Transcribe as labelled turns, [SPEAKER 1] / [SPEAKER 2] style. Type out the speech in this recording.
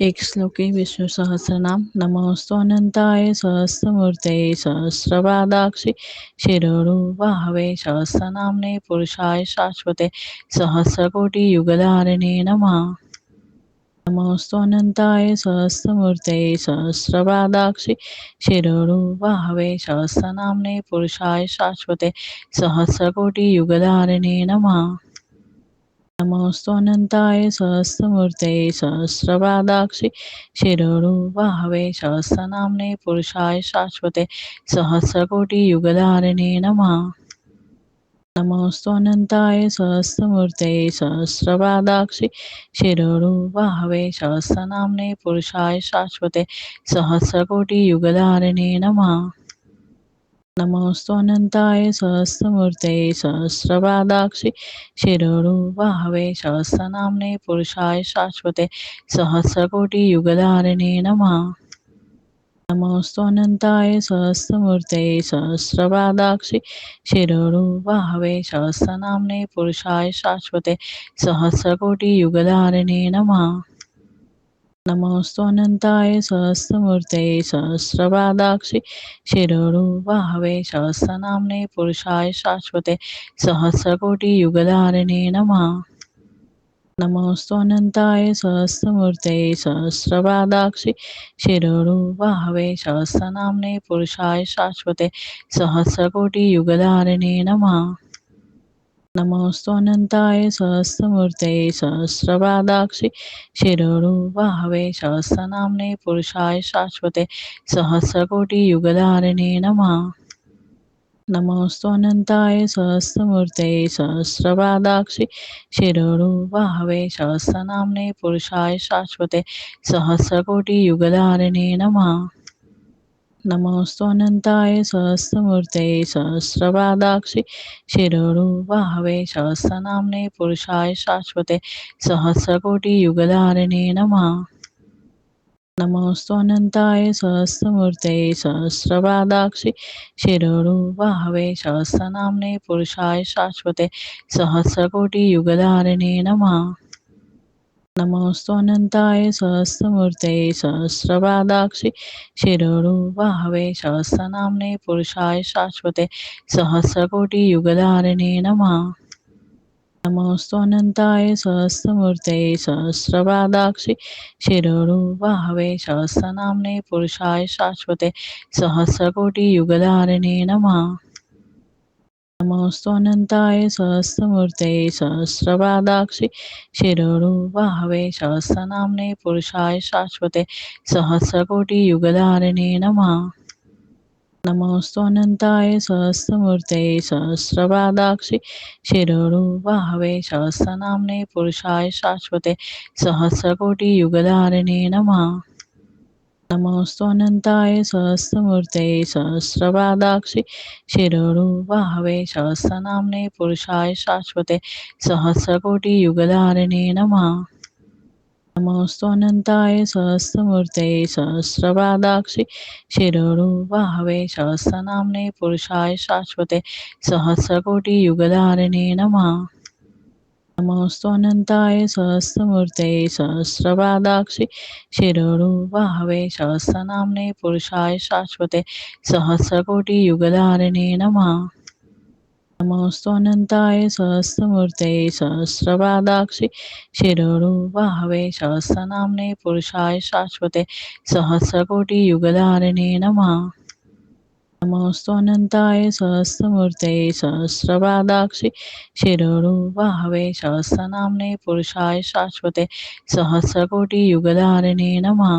[SPEAKER 1] एक श्लोकी विष्णु सहस्रनाम। नमोस्तु अनंताय सहस्रमूर्ते सहस्रपादाक्षि शिरोरुबाहवे सहस्रनाम्ने पुरुषाय शाश्वते सहस्रकोटि युगधारिणे नमः। नमोस्तु अनंताय सहस्रमूर्ते सहस्रपादाक्षि शिरोरुबाहवे सहस्रनाम्ने पुरुषाय शाश्वते सहस्रकोटि युगधारिणे नमः। नमोस्तु अनंताय सहस्रमूर्ते सहस्रपादाक्षि शिरोरुबाहवे सहस्रनाम्ने पुरुषाय शाश्वते सहस्रकोटि युगधारिणे नमः। नमोस्तु अनंताय सहस्रमूर्ते सहस्रपादाक्षि शिरोरुबाहवे सहस्रनाम्ने पुरुषाय शाश्वते सहस्रकोटि युगधारिणे नमः। नमोस्तु अनंताय सहस्रमूर्ते सहस्रपादाक्षि शिरोरुबाहवे सहस्रनाम्ने पुरुषाय शाश्वते सहस्रकोटि युगधारिणे नमः। नमोस्तु अनंताय सहस्रमूर्ते सहस्रपादाक्षि शिरोरुबाहवे सहस्रनाम्ने पुरुषाय शाश्वते सहस्रकोटि युगधारिणे नमः। नमोस्तु अनंताय सहस्रमूर्ते सहस्रपादाक्षि शिरोरुबाहवे सहस्रनाम्ने पुरुषाय शाश्वते सहस्रकोटि युगधारिणे नमः। नमोस्तु अनंताय सहस्रमूर्ते सहस्रपादाक्षि शिरोरुबाहवे सहस्रनाम्ने पुरुषाय शाश्वते सहस्रकोटि युगधारिणे नमः। नमोस्तु अनंताय सहस्रमूर्ते, सहस्रपादाक्षि शिरोरुबाहवे सहस्रनाम्ने पुरुषाय शाश्वते सहस्रकोटि युगधारिणे नमः। नमोस्तु अनंताय सहस्रमूर्ते, सहस्रपादाक्षि शिरोरुबाहवे सहस्रनाम्ने पुरुषाय शाश्वते सहस्रकोटि युगधारिणे नमः। नमोस्तु अनंताय सहस्रमूर्ते सहस्रपादाक्षि शिरोरुबाहवे सहस्रनाम्ने पुरुषाय शाश्वते सहस्रकोटि युगधारिणे नमः। नमोस्तु अनंताय सहस्रमूर्ते सहस्रपादाक्षि शिरोरुबाहवे सहस्रनाम्ने पुरुषाय शाश्वते सहस्रकोटि युगधारिणे नमः। नमोस्तु अनंताय सहस्रमूर्ते सहस्रपादाक्षि शिरोरुबाहवे सहस्रनाम्ने पुरुषाय शाश्वते सहस्रकोटि युगधारिणे नमः। नमोस्तु अनंताय सहस्रमूर्ते सहस्रपादाक्षि शिरोरुबाहवे सहस्रनाम्ने पुरुषाय शाश्वते सहस्रकोटि युगधारिणे नमः। नमोस्तु अनंताय सहस्रमूर्ते सहस्रपादाक्षि शिरोरुबाहवे सहस्रनाम्ने पुरुषाय शाश्वते सहस्रकोटि युगधारिणे नमः। नमोस्तु अनंताय सहस्रमूर्ते सहस्रपादाक्षि शिरोरुबाहवे सहस्रनाम्ने पुरुषाय शाश्वते सहस्रकोटि युगधारिणे नमः। नमोस्तु अनंताय सहस्रमूर्ते सहस्रपादाक्षि शिरोरुबाहवे सहस्रनाम्ने पुरुषाय शाश्वते सहस्रकोटि युगधारिणे नमः। नमोस्तु अनंताय सहस्रमूर्ते सहस्रपादाक्षि शिरोरुबाहवे सहस्रनाम्ने पुरुषाय शाश्वते सहस्रकोटि युगधारिणे नमः। नमोस्तु अनंताय सहस्रमूर्ते सहस्रपादाक्षि शिरोरुबाहवे सहस्रनाम्ने पुरुषाय शाश्वते सहस्रकोटि युगधारिणे नमः। नमोस्तु अनंताय सहस्रमूर्ते सहस्रपादाक्षि शिरोरुबाहवे सहस्रनाम्ने पुरुषाय शाश्वते सहस्रकोटि युगधारिणे नमः। नमोस्तु अनंताय सहस्रमूर्ते सहस्रपादाक्षि शिरोरुबाहवे सहस्रनाम्ने पुरुषाय शाश्वते सहस्रकोटि युगधारिणे नमः।